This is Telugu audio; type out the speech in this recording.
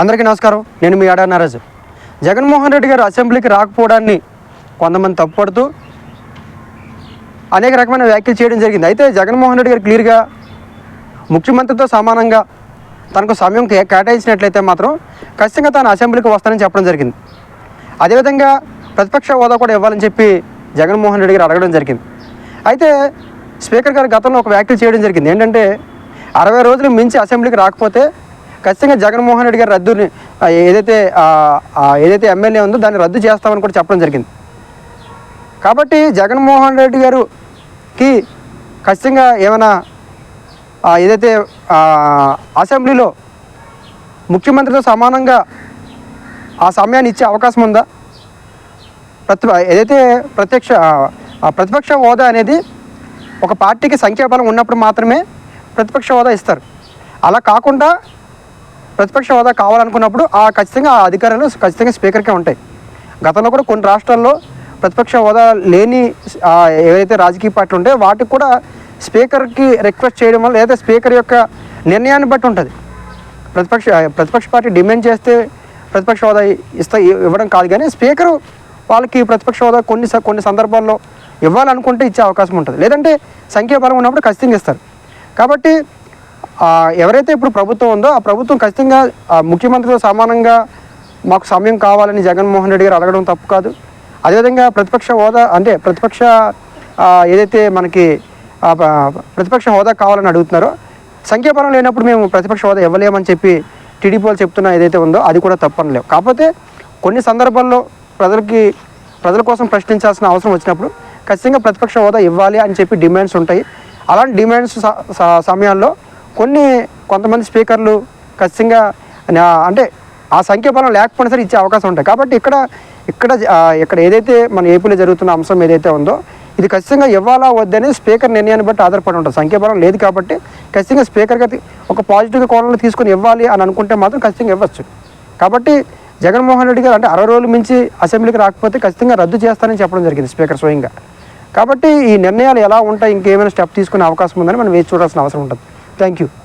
అందరికీ నమస్కారం. నేను మీ ఆడా నారాజు జగన్మోహన్ రెడ్డి గారు అసెంబ్లీకి రాకపోవడాన్ని కొంతమంది తప్పుపడుతూ అనేక రకమైన వ్యాఖ్యలు చేయడం జరిగింది. అయితే జగన్మోహన్ రెడ్డి గారు క్లియర్గా ముఖ్యమంత్రితో సమానంగా తనకు సమయం కేటాయించినట్లయితే మాత్రం ఖచ్చితంగా తాను అసెంబ్లీకి వస్తానని చెప్పడం జరిగింది. అదేవిధంగా ప్రతిపక్ష హోదా కూడా ఇవ్వాలని చెప్పి జగన్మోహన్ రెడ్డి గారు అడగడం జరిగింది. అయితే స్పీకర్ గారు గతంలో ఒక వ్యాఖ్యలు చేయడం జరిగింది. ఏంటంటే అరవై రోజులు మించి అసెంబ్లీకి రాకపోతే ఖచ్చితంగా జగన్మోహన్ రెడ్డి గారు రద్దుని ఏదైతే ఏదైతే ఎమ్మెల్యే ఉందో దాన్ని రద్దు చేస్తామని కూడా చెప్పడం జరిగింది. కాబట్టి జగన్మోహన్ రెడ్డి గారుకి ఖచ్చితంగా ఏమైనా ఏదైతే అసెంబ్లీలో ముఖ్యమంత్రితో సమానంగా ఆ సమయాన్ని ఇచ్చే అవకాశం ఉందా? ప్రతి ఏదైతే ప్రత్యక్ష ప్రతిపక్ష హోదా అనేది ఒక పార్టీకి సంఖ్యాబలం ఉన్నప్పుడు మాత్రమే ప్రతిపక్ష హోదా ఇస్తారు. అలా కాకుండా ప్రతిపక్ష హోదా కావాలనుకున్నప్పుడు ఆ ఖచ్చితంగా ఆ అధికారాలు ఖచ్చితంగా స్పీకర్కే ఉంటాయి. గతంలో కూడా కొన్ని రాష్ట్రాల్లో ప్రతిపక్ష హోదా లేని ఏవైతే రాజకీయ పార్టీలు ఉంటాయో వాటికి కూడా స్పీకర్కి రిక్వెస్ట్ చేయడం వల్ల లేదా స్పీకర్ యొక్క నిర్ణయాన్ని బట్టి ఉంటుంది. ప్రతిపక్ష ప్రతిపక్ష పార్టీ డిమాండ్ చేస్తే ప్రతిపక్ష హోదా ఇస్తా ఇవ్వడం కాదు కానీ స్పీకరు వాళ్ళకి ప్రతిపక్ష హోదా కొన్ని స- కొన్ని సందర్భాల్లో ఇవ్వాలనుకుంటే ఇచ్చే అవకాశం ఉంటుంది. లేదంటే సంఖ్యాబలం ఉన్నప్పుడు ఖచ్చితంగా ఇస్తారు. కాబట్టి ఎవరైతే ఇప్పుడు ప్రభుత్వం ఉందో ఆ ప్రభుత్వం ఖచ్చితంగా ముఖ్యమంత్రితో సమానంగా మాకు సమయం కావాలని జగన్మోహన్ రెడ్డి గారు అడగడం తప్పు కాదు. అదేవిధంగా ప్రతిపక్ష హోదా అంటే ప్రతిపక్ష ఏదైతే మనకి ప్రతిపక్ష హోదా కావాలని అడుగుతున్నారో సంఖ్యాపరం లేనప్పుడు మేము ప్రతిపక్ష హోదా ఇవ్వలేమని చెప్పి టీడీపీ వాళ్ళు చెప్తున్న ఏదైతే ఉందో అది కూడా తప్పనలేవు. కాకపోతే కొన్ని సందర్భాల్లో ప్రజలకి ప్రజల కోసం ప్రశ్నించాల్సిన అవసరం వచ్చినప్పుడు ఖచ్చితంగా ప్రతిపక్ష హోదా ఇవ్వాలి అని చెప్పి డిమాండ్స్ ఉంటాయి. అలాంటి డిమాండ్స్ స- సమయాల్లో కొన్ని కొంతమంది స్పీకర్లు ఖచ్చితంగా అంటే ఆ సంఖ్యాబలం లేకపోయినా సరే ఇచ్చే అవకాశం ఉంటాయి. కాబట్టి ఇక్కడ ఇక్కడ ఇక్కడ ఏదైతే మన ఏపీలో జరుగుతున్న అంశం ఏదైతే ఉందో ఇది ఖచ్చితంగా ఇవ్వాలా వద్దని స్పీకర్ నిర్ణయాన్ని బట్టి ఆధారపడి ఉంటుంది. సంఖ్యాబలం లేదు కాబట్టి ఖచ్చితంగా స్పీకర్గా తీ- ఒక పాజిటివ్ కోణంలో తీసుకొని ఇవ్వాలి అని అనుకుంటే మాత్రం ఖచ్చితంగా ఇవ్వచ్చు. కాబట్టి జగన్మోహన్ రెడ్డి గారు అంటే అరవై రోజులు మించి అసెంబ్లీకి రాకపోతే ఖచ్చితంగా రద్దు చేస్తానని చెప్పడం జరిగింది స్పీకర్ స్వయంగా. కాబట్టి ఈ నిర్ణయాలు ఎలా ఉంటాయి ఇంకేమైనా స్టెప్ తీసుకునే అవకాశం ఉందని మనం వేచి చూడాల్సిన అవసరం ఉంటుంది. thank you.